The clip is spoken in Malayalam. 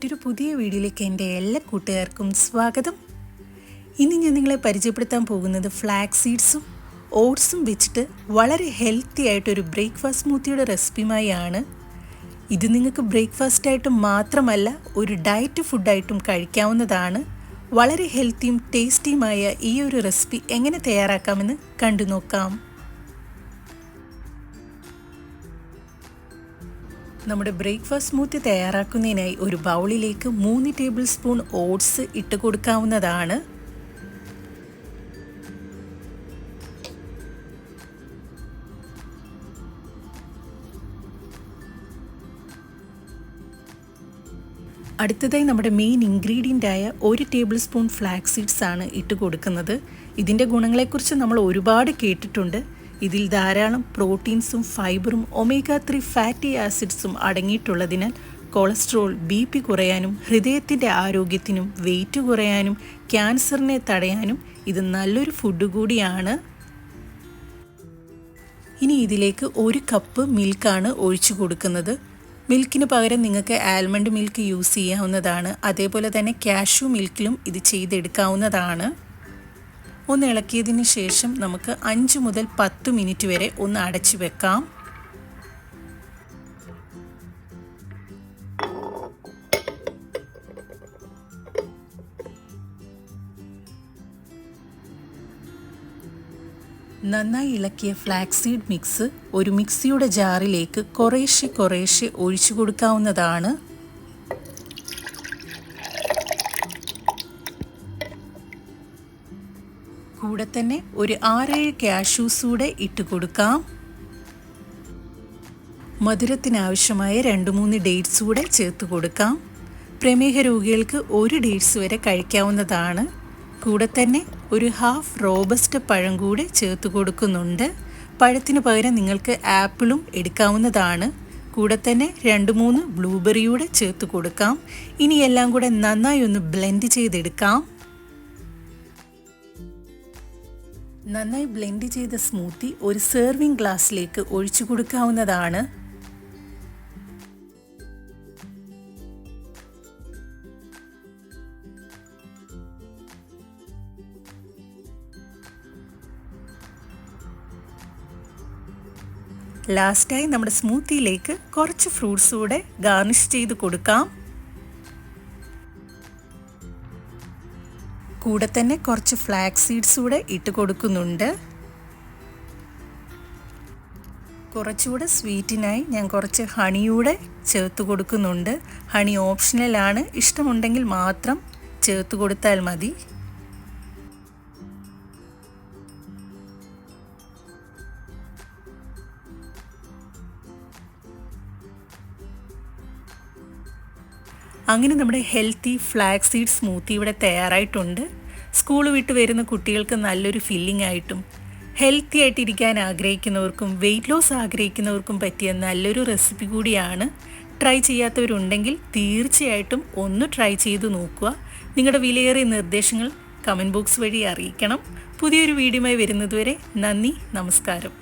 പുതിയ വീഡിയോയിലേക്ക് എന്റെ എല്ലാ കൂട്ടുകാർക്കും സ്വാഗതം. ഇന്ന് ഞാൻ നിങ്ങളെ പരിചയപ്പെടുത്താൻ പോകുന്നത് ഫ്ലാക്സ് സീഡ്സും ഓട്സും വെച്ചിട്ട് വളരെ ഹെൽത്തി ആയിട്ടൊരു ബ്രേക്ക്ഫാസ്റ്റ് സ്മൂത്തിയുടെ റെസിപ്പിയുമായാണ് ഇത് നിങ്ങൾക്ക് ബ്രേക്ക്ഫാസ്റ്റ് ആയിട്ട് മാത്രമല്ല ഒരു ഡയറ്റ് ഫുഡായിട്ടും കഴിക്കാവുന്നതാണ്. വളരെ ഹെൽത്തിയും ടേസ്റ്റിയുമായ ഈ ഒരു റെസിപ്പി എങ്ങനെ തയ്യാറാക്കാമെന്ന് കണ്ടു നോക്കാം. നമ്മുടെ ബ്രേക്ക്ഫാസ്റ്റ് സ്മൂത്തി തയ്യാറാക്കുന്നതിനായി ഒരു ബൗളിലേക്ക് മൂന്ന് ടേബിൾ സ്പൂൺ ഓട്സ് ഇട്ട് കൊടുക്കാവുന്നതാണ്. അടുത്തതായി നമ്മുടെ മെയിൻ ഇൻഗ്രീഡിയന്റ് ആയ ഒരു ടേബിൾ സ്പൂൺ ഫ്ലാക്സ് സീഡ്സ് ആണ് ഇട്ട് കൊടുക്കുന്നത്. ഇതിന്റെ ഗുണങ്ങളെക്കുറിച്ച് നമ്മൾ ഒരുപാട് കേട്ടിട്ടുണ്ട്. ഇതിൽ ധാരാളം പ്രോട്ടീൻസും ഫൈബറും ഒമേഗ ത്രീ ഫാറ്റി ആസിഡ്സും അടങ്ങിയിട്ടുള്ളതിനാൽ കൊളസ്ട്രോൾ ബി പി കുറയാനും ഹൃദയത്തിന്റെ ആരോഗ്യത്തിനും വെയിറ്റ് കുറയാനും ക്യാൻസറിനെ തടയാനും ഇത് നല്ലൊരു ഫുഡ് കൂടിയാണ്. ഇനി ഇതിലേക്ക് ഒരു കപ്പ് മിൽക്കാണ് ഒഴിച്ചു കൊടുക്കുന്നത്. മിൽക്കിന് പകരം നിങ്ങൾക്ക് ആൽമണ്ട് മിൽക്ക് യൂസ് ചെയ്യാവുന്നതാണ്. അതേപോലെ തന്നെ കാഷ്യൂ മിൽക്കിലും ഇത് ചെയ്തെടുക്കാവുന്നതാണ്. ഒന്ന് ഇളക്കിയതിന് ശേഷം നമുക്ക് അഞ്ച് മുതൽ പത്ത് മിനിറ്റ് വരെ ഒന്ന് അടച്ചു വെക്കാം. നന്നായി ഇളക്കിയ ഫ്ലാക്സീഡ് മിക്സ് ഒരു മിക്സിയുടെ ജാറിലേക്ക് കുറേശ്ശെ കുറേശ്ശെ ഒഴിച്ചു കൊടുക്കാവുന്നതാണ്. കൂടെ തന്നെ ഒരു ആറേഴ് കാഷ്യൂസ് കൂടെ ഇട്ട് കൊടുക്കാം. മധുരത്തിനാവശ്യമായ രണ്ട് മൂന്ന് ഡേറ്റ്സ് കൂടെ ചേർത്ത് കൊടുക്കാം. പ്രമേഹ രോഗികൾക്ക് ഒരു ഡേറ്റ്സ് വരെ കഴിക്കാവുന്നതാണ്. കൂടെ തന്നെ ഒരു ഹാഫ് റോബസ്റ്റ് പഴം കൂടെ ചേർത്ത് കൊടുക്കുന്നുണ്ട്. പഴത്തിന് പകരം നിങ്ങൾക്ക് ആപ്പിളും എടുക്കാവുന്നതാണ്. കൂടെ തന്നെ രണ്ട് മൂന്ന് ബ്ലൂബെറിയൂടെ ചേർത്ത് കൊടുക്കാം. ഇനി എല്ലാം കൂടെ നന്നായി ഒന്ന് ബ്ലെൻഡ് ചെയ്തെടുക്കാം. നന്നായി ബ്ലെൻഡ് ചെയ്ത സ്മൂത്തി ഒരു സെർവിങ് ഗ്ലാസ്സിലേക്ക് ഒഴിച്ചു കൊടുക്കാവുന്നതാണ്. ലാസ്റ്റായി നമ്മുടെ സ്മൂത്തിയിലേക്ക് കുറച്ച് ഫ്രൂട്ട്സ് കൂടെ ഗാർണിഷ് ചെയ്ത് കൊടുക്കാം. കൂടെ തന്നെ കുറച്ച് ഫ്ലാക്സ് സീഡ്സ് കൂടെ ഇട്ട് കൊടുക്കുന്നുണ്ട്. കുറച്ചുകൂടെ സ്വീറ്റിനായി ഞാൻ കുറച്ച് ഹണിയൂടെ ചേർത്ത് കൊടുക്കുന്നുണ്ട്. ഹണി ഓപ്ഷണലാണ് ഇഷ്ടമുണ്ടെങ്കിൽ മാത്രം ചേർത്ത് കൊടുത്താൽ മതി. അങ്ങനെ നമ്മുടെ ഹെൽത്തി ഫ്ലാക്സ് സീഡ് സ്മൂത്തി ഇവിടെ തയ്യാറായിട്ടുണ്ട്. സ്കൂൾ വിട്ട് വരുന്ന കുട്ടികൾക്ക് നല്ലൊരു ഫില്ലിംഗ് ആയിട്ടും ഹെൽത്തി ആയിട്ടിരിക്കാൻ ആഗ്രഹിക്കുന്നവർക്കും വെയിറ്റ് ലോസ് ആഗ്രഹിക്കുന്നവർക്കും പറ്റിയ നല്ലൊരു റെസിപ്പി കൂടിയാണ് ട്രൈ ചെയ്യാത്തവരുണ്ടെങ്കിൽ തീർച്ചയായിട്ടും ഒന്ന് ട്രൈ ചെയ്ത് നോക്കുക. നിങ്ങളുടെ വിലയേറിയ നിർദ്ദേശങ്ങൾ കമന്റ് ബോക്സ് വഴി അറിയിക്കണം. പുതിയൊരു വീഡിയോയുമായി വരുന്നതുവരെ നന്ദി നമസ്കാരം.